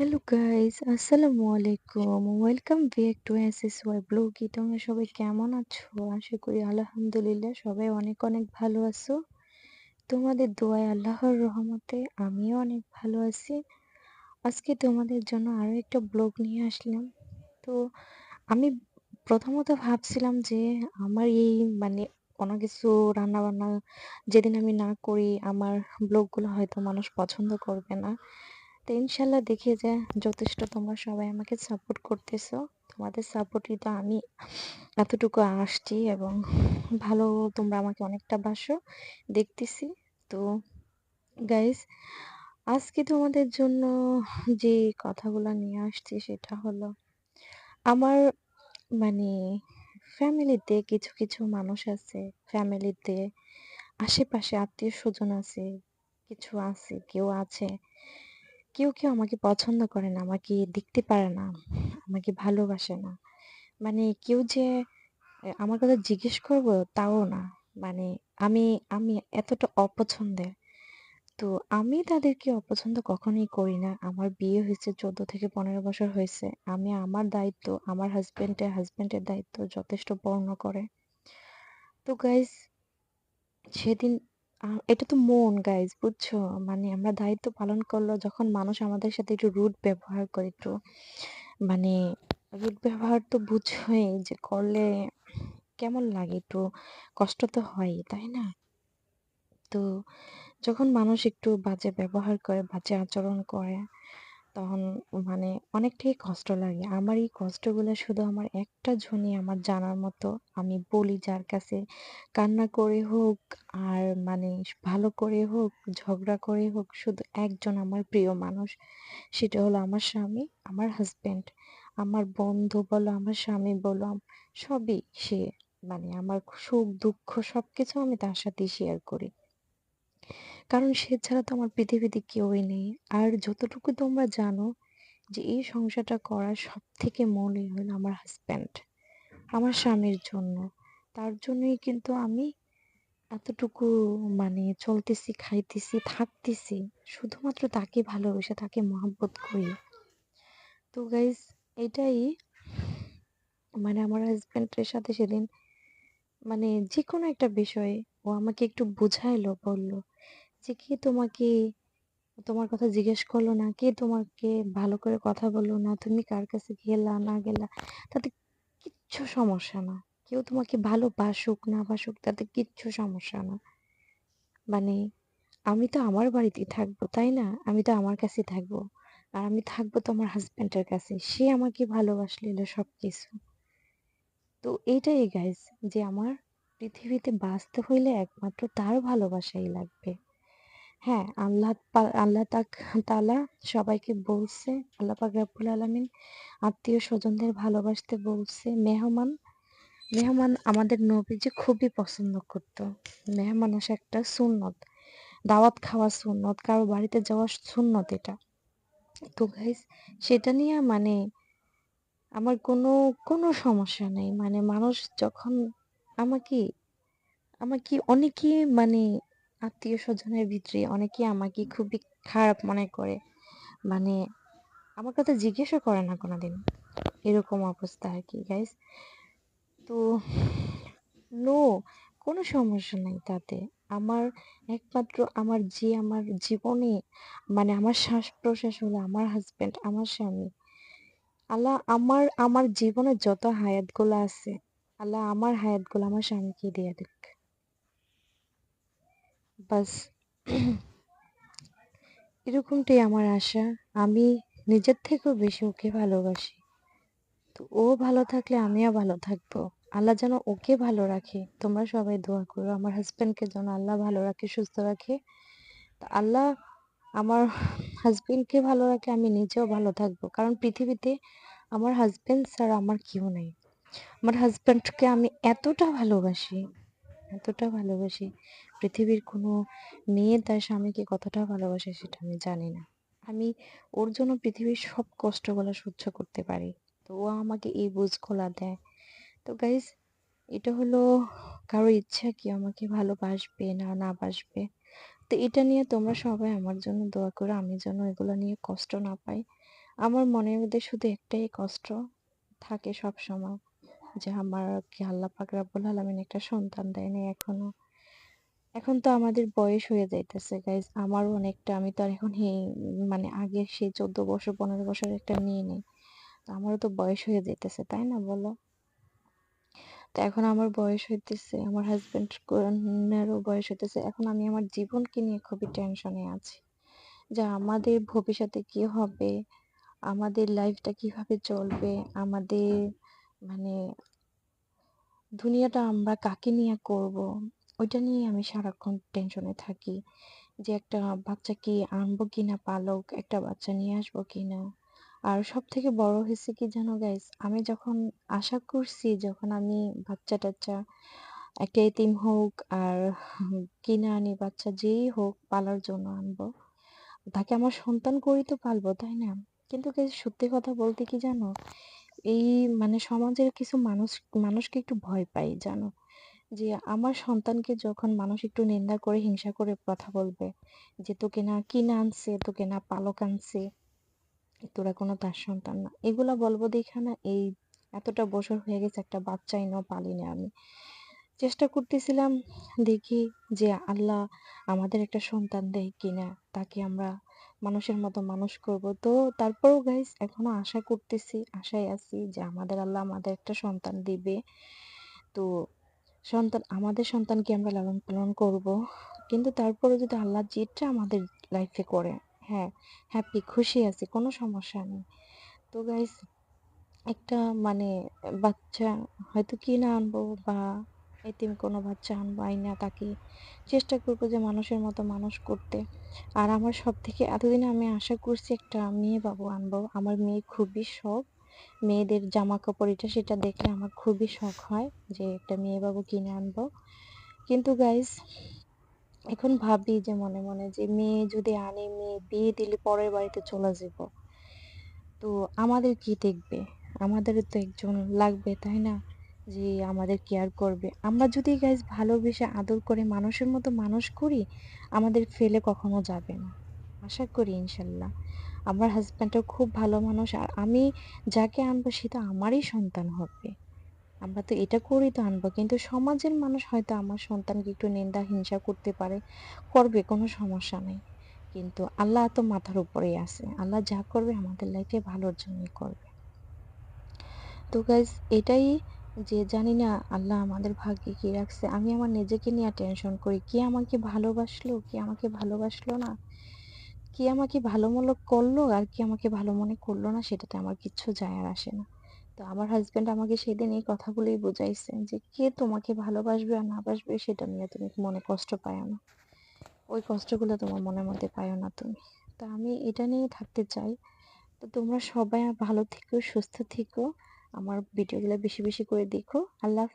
Hello guys আসসালামু আলাইকুম welcome back to S S Y ব্লগি তোমরা সবাই কেমন আছো? আশা করি আলহামদুলিল্লাহ সবাই অনেক অনেক ভালো আছো। তোমাদের দোয়ায় আল্লাহর রহমতে আমিও অনেক ভালো আছি। আজকে তোমাদের জন্য আরও একটা ব্লগ নিয়ে আসলাম। তো আমি প্রথমত ভাবছিলাম যে আমার এই মানে কোনো কিছু রান্না বান্না যেদিন আমি না করি, আমার ব্লগগুলো হয়তো মানুষ পছন্দ করবে না। তো ইনশাল্লাহ দেখে যে যথেষ্ট তোমরা সবাই আমাকে সাপোর্ট করতেছো। তোমাদের সাপোর্টই তো আমি এতটুকু আসছি এবং ভালো তোমরা আমাকে অনেকটা বাসো, দেখতেছি। তো গাইস আজকে তোমাদের জন্য যে কথাগুলো নিয়ে আসছি সেটা হলো আমার মানে ফ্যামিলিতে কিছু কিছু মানুষ আছে ফ্যামিলিতে আশেপাশে আত্মীয় স্বজন আছে, কিছু আছে, কেউ আছে। কেউ, কেউ আমাকে পছন্দ করে না, আমাকে দেখতে পারে না, আমাকে ভালোবাসে না। মানে কেউ যে আমার কথা জিজ্ঞেস করব তাও না। মানে আমি আমি এতটা অপছন্দের। তো আমি তাদেরকে অপছন্দ কখনোই করি না। আমার বিয়ে হয়েছে ১৪ থেকে ১৫ বছর হয়েছে। আমি আমার দায়িত্ব, আমার হাসব্যান্ডের হাসব্যান্ডের দায়িত্ব যথেষ্ট বর্ণ করে। তো গাইস সেদিন এটা তো মন গাইস বুঝছ? মানে আমরা দায়িত্ব পালন করলেও যখন মানুষ আমাদের সাথে একটু রুড ব্যবহার করে একটু মানে রুড ব্যবহার তো বুঝোই যে করলে কেমন লাগে একটু কষ্ট তো হয়ই, তাই না? তো যখন মানুষ একটু বাজে ব্যবহার করে, বাজে আচরণ করে তখন মানে অনেকটাই কষ্ট লাগে। আমার এই কষ্টগুলো শুধু আমার একটা জনই আমার জানার মতো। আমি বলি যার কাছে কান্না করে হোক আর মানে ভালো করে হোক, ঝগড়া করে হোক শুধু একজন আমার প্রিয় মানুষ। সেটা হলো আমার স্বামী, আমার হাসব্যান্ড। আমার বন্ধু বলো, আমার স্বামী বলো সবই সে। মানে আমার সুখ দুঃখ সবকিছু আমি তার সাথে শেয়ার করি। কারণ সে ছাড়া তো আমার পৃথিবীতে কেউই নেই। আর যতটুকু তোমরা জানো যে এই সংসারটা করার সবথেকে মূলই হলো আমার হাসব্যান্ড। আমার স্বামীর জন্য। তার জন্যই কিন্তু আমি এতটুকু মানে চলতেছি, খাইতেছি, থাকতেছি। শুধুমাত্র তাকে ভালোবেসে, তাকে মহব্বত করি। তো গাইস এটাই মানে আমার হাসব্যান্ডের সাথে সেদিন মানে যেকোনো একটা বিষয়ে ও আমাকে একটু বুঝাইলো, বলল যে, "কে তোমাকে তোমার কথা জিজ্ঞেস করল না? কে তোমাকে ভালো করে কথা বলল না? তুমি কার কাছে গেলা না গেলা? তাতে কিচ্ছু সমস্যা না। কেউ তোমাকে ভালোবাসুক না বাসুক তাতে কিচ্ছু সমস্যা না। মানে আমি তো আমার বাড়িতেই থাকব, তাই না? আমি তো আমার কাছেই থাকব। আর আমি থাকব তো আমার হাসব্যান্ডের কাছে। সে আমাকে ভালোবাসলে হলো সবকিছু।" তো এইটাই গাইস যে আমার পৃথিবীতে বাঁচতে হইলে একমাত্র তার ভালোবাসাই লাগবে। হ্যাঁ, আল্লাহ আল্লাহ তাক তাআলা সবাইকে বলছে, আল্লাহ পাক রব্বুল আলামিন আত্মীয়-স্বজনদের ভালোবাসতে বলছে। মেহমান, মেহমান আমাদের নবীজি খুবই পছন্দ করত। মেহমান আসা একটা সুন্নত। দাওয়াত খাওয়া সুন্নত, কারও বাড়িতে যাওয়া সুন্নত এটা। তো গাইস সেটা নিয়ে মানে আমার কোনো, কোনো সমস্যা নেই। মানে মানুষ যখন আমাকে, আমাকে অনেকেই মানে আত্মীয়-স্বজনের ভিতরে অনেকেই আমাকে খুবই খারাপ মনে করে। মানে আমার কথা জিজ্ঞেসও করে না কোনোদিন। এরকম অবস্থা আর কি গাইস। তো নো কোনো সমস্যা নাই তাতে। আমার একমাত্র আমার যে আমার জীবনে মানে আমার শ্বাস-প্রশ্বাস হলো আমার হাসব্যান্ড, আমার স্বামী। আল্লাহ আমার আমার জীবনে যত হায়াতগুলো আছে, আল্লাহ আমার হায়াতগুলো আমার স্বামীকে দিয়ে দিক। বাস এরকমটাই আমার আশা। আমি নিজের থেকেও বেশি ওকে ভালোবাসি। তো ও ভালো থাকলে আমিও ভালো থাকব। আল্লাহ যেন ওকে ভালো রাখে। তোমরা সবাই দোয়া করো। আমার হাজব্যান্ডকে যেন আল্লাহ ভালো রাখে, সুস্থ রাখে। তো আল্লাহ আমার হাসব্যান্ডকে ভালো রাখে আমি নিজেও ভালো থাকব। কারণ পৃথিবীতে আমার হাসব্যান্ড ছাড়া আমার কেউ নেই। আমার হাসব্যান্ডকে আমি এতটা ভালোবাসি, এতটা ভালোবাসি পৃথিবীর কোনো মেয়ে তার স্বামীকে কতটা ভালোবাসে সেটা আমি জানি না। আমি ওর জন্য পৃথিবীর সব কষ্টগুলো সহ্য করতে পারি। তো ও আমাকে এই বুঝগুলা দেয়। তো গাইস এটা হলো কারও ইচ্ছা কি আমাকে ভালোবাসবে না না বাসবে। তো এটা নিয়ে তোমরা সবাই আমার জন্য দোয়া করো। আমি যেন এগুলো নিয়ে কষ্ট না পাই। আমার মনের মধ্যে শুধু একটাই কষ্ট থাকে সবসময় যে আমাকে আল্লাহ পাক রাব্বুল আলামিন একটা সন্তান দেয় নাই এখনও। এখন তো আমাদের বয়স হয়ে যাইতেছে গাইস। আমারও অনেকটা আমি তো আর এখন মানে আগে সেই ১৪ বছর ১৫ বছর একটা নিয়ে নেই। তো আমারও তো বয়স হয়ে যাইতেছে, তাই না বলো? তো এখন আমার বয়স হইতেছে, আমার হাসব্যান্ড এরও বয়স হইতেছে। এখন আমি আমার জীবনকে নিয়ে খুবই টেনশনে আছি। যে আমাদের ভবিষ্যতে কি হবে? আমাদের লাইফটা কীভাবে চলবে? আমাদের মানে দুনিয়াটা আমরা কাকে নিয়ে করব? ওইটা নিয়ে আমি সারাক্ষণ টেনশনে থাকি। যে একটা বাচ্চা কি আনব কিনা পালক, একটা বাচ্চা নিয়ে আসব কিনা? আর সব থেকে বড় হয়েছে কি জানো গাইস? আমি যখন আশা করছি যখন আমি বাচ্চা-টাচ্চা একটা এতিম হোক আর কিনে আনি বাচ্চা যেই হোক পালার জন্য আনব। তাকে আমার সন্তান করেই তো পালবো, তাই না? কিন্তু সত্যি কথা বলতে কি জানো? এই মানে সমাজের কিছু মানুষ মানুষকে একটু ভয় পাই জানো? যে আমার সন্তানকে যখন মানুষ একটু নিন্দা করে হিংসা করে কথা বলবে যে তোকে না কিনে আনছে, তোকে না পালক আনছে, তোরা কোনো তার সন্তান না। এগুলা বলব দেখা না এই এতটা বছর হয়ে গেছে একটা বাচ্চা এনেও পালিনি আমি। চেষ্টা করতেছিলাম দেখি যে আল্লাহ আমাদের একটা সন্তান দেয় কিনা তাকে আমরা মানুষের মতো মানুষ করব। তো তারপরেও গাইস এখনও আশা করতেছি, আশায় আছি যে আমাদের আল্লাহ আমাদের একটা সন্তান দিবে। তো সন্তান, আমাদের সন্তানকে আমরা লালন পালন করব। কিন্তু তারপরে যদি আল্লাহ যেটা আমাদের লাইফে করে হ্যাঁ হ্যাপি খুশি আছি, কোনো সমস্যা নেই। তো গাইস একটা মানে বাচ্চা হয়তো কিনে আনব বা এতিম কোনো বাচ্চা আনব আইনা তাকে চেষ্টা করব যে মানুষের মতো মানুষ করতে। আর আমার সব থেকে এতদিনে আমি আশা করছি একটা মেয়ে বাবু আনব। আমার মেয়ে খুবই শখ। মেয়েদের জামা কাপড় এটা সেটা দেখলে আমার খুবই শখ হয় যে একটা মেয়ে বাবু কিনে আনব। কিন্তু গাইস এখন ভাবি যে মনে মনে যে মেয়ে যদি আনে, মেয়ে বিয়ে দিলে পরের বাড়িতে চলে যাব। তো আমাদের কি দেখবে? আমাদেরও তো একজন লাগবে, তাই না? যে আমাদের কেয়ার করবে। আমরা যদি গাইজ ভালোবেসে আদর করে মানুষের মতো মানুষ করি, আমাদের ফেলে কখনো যাবে না। আশা করি ইনশাল্লাহ। আমার হাজব্যান্ডও খুব ভালো মানুষ আর আমি যাকে আনব সে তো আমারই সন্তান হবে। আমরা তো এটা করেই তো আনব। কিন্তু সমাজের মানুষ হয়তো আমার সন্তানকে একটু নিন্দা, হিংসা করতে পারে, করবে, কোনো সমস্যা নেই। কিন্তু আল্লাহ তো মাথার উপরেই আছে। আল্লাহ যা করবে আমাদের লাইফে ভালোর জন্যই করবে। তো গাইজ এটাই যে জানি না আল্লাহ আমাদের ভাগ্যে কি রাখছে, আমি আমার নিজেকে নিয়ে টেনশন করি। কি আমাকে ভালোবাসলো, কি আমাকে ভালোবাসলো না? কি আমাকে ভালো মনে করল আর কি আমাকে ভালো মনে করল না সেটাতে আমার কিচ্ছু যায় আর আসে না। তো আমার হাজব্যান্ড আমাকে সেদিন এই কথাগুলোই বুঝাইছে যে, কে তোমাকে ভালোবাসবে আর না বাসবে সেটা নিয়ে তুমি মনে কষ্ট পায় না। ওই কষ্টগুলো তোমার মনের মধ্যে পায় না তুমি। তো আমি এটা নিয়ে থাকতে চাই। তো তোমরা সবাই ভালো থেকো, সুস্থ থেকো। আমার ভিডিওগুলো বেশি বেশি করে দেখো। আল্লাহ